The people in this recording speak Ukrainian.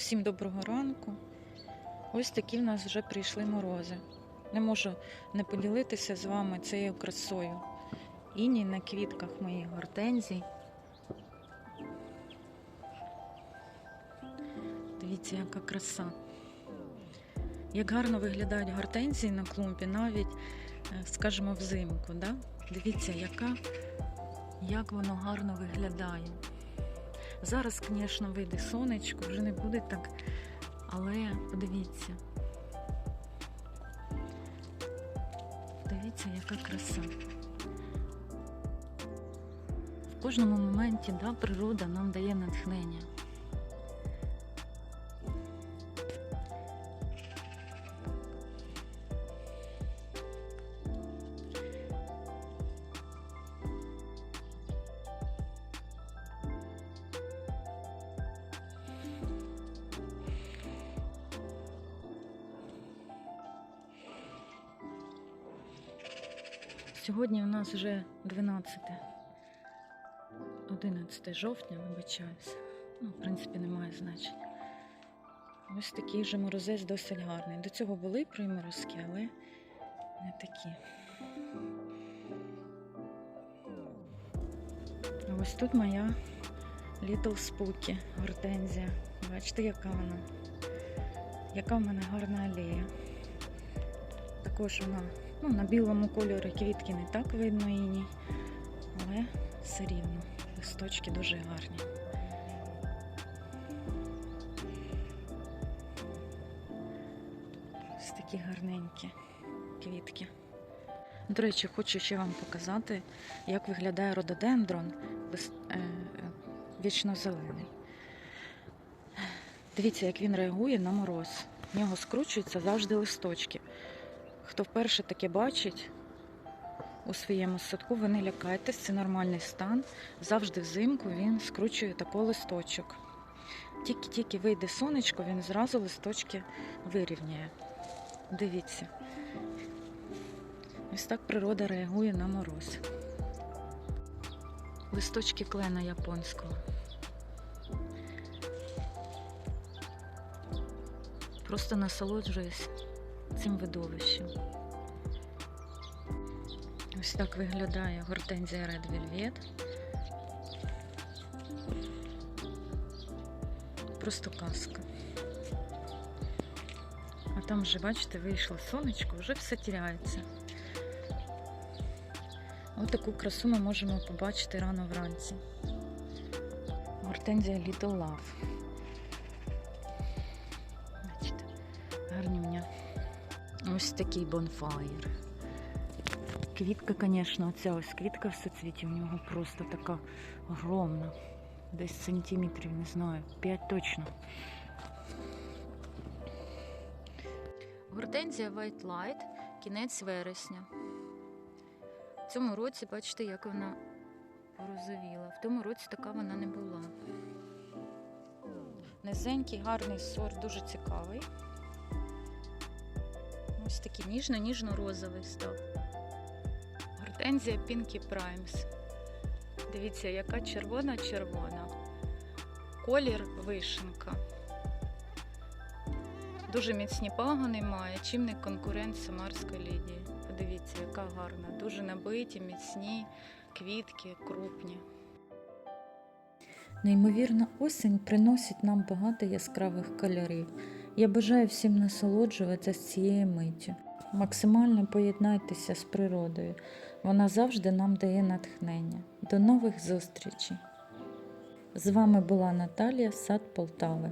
Всім доброго ранку. Ось такі в нас вже прийшли морози. Не можу не поділитися з вами цією красою. Іній на квітках моїх гортензій. Дивіться, яка краса. Як гарно виглядають гортензії на клумбі, навіть, е, скажімо, взимку. Да? Дивіться, яка, як воно гарно виглядає. Зараз, звісно, вийде сонечко, вже не буде так, але подивіться. Подивіться, яка краса. В кожному моменті да, природа нам дає натхнення. Сьогодні у нас вже 12, 11 жовтня, вибачаюся. Ну, в принципі, немає значення. Ось такий же морозець досить гарний. До цього були приморозки, але не такі. А ось тут моя Little Spooky гортензія. Бачите, яка вона? Яка в мене гарна алея. Також вона Ну, на білому кольорі квітки не так видно іні, але все рівно. Листочки дуже гарні. Ось такі гарненькі квітки. До речі, хочу ще вам показати, як виглядає рододендрон е, вічно-зелений. Дивіться, як він реагує на мороз. В нього скручуються завжди листочки. Хто вперше таке бачить у своєму садку, ви не лякайтесь, це нормальний стан. Завжди взимку він скручує такий листочок. Тільки-тільки вийде сонечко, він зразу листочки вирівняє. Дивіться. Ось так природа реагує на мороз. Листочки клена японського. Просто насолоджуюсь цим видовищем. Ось так виглядає гортензія Red Velvet. Просто казка. А там вже, бачите, вийшло сонечко, вже все тіряється. Ось таку красу ми можемо побачити рано вранці. Гортензія Little Love. Бачите, гарні гарнюня. Ось такий бонфаєр. Квітка, звісно, оця ось квітка в соцвіті у нього просто така огромна. Десь сантиметрів, не знаю, 5 точно. Гортензія White Light, кінець вересня. В цьому році, бачите, як вона порозовіла. В тому році така вона не була. Низенький, гарний сорт, дуже цікавий. Ось такий ніжно-ніжно-розовий став. Гортензія Pinky Primes. Дивіться, яка червона-червона. Колір вишенка. Дуже міцні пагони має, чим не конкурент Самарської лідії. Подивіться, яка гарна. Дуже набиті, міцні, квітки, крупні. Неймовірна осінь приносить нам багато яскравих кольорів. Я бажаю всім насолоджуватися цією миттю. Максимально поєднайтеся з природою. Вона завжди нам дає натхнення. До нових зустрічей! З вами була Наталія Сад Полтави.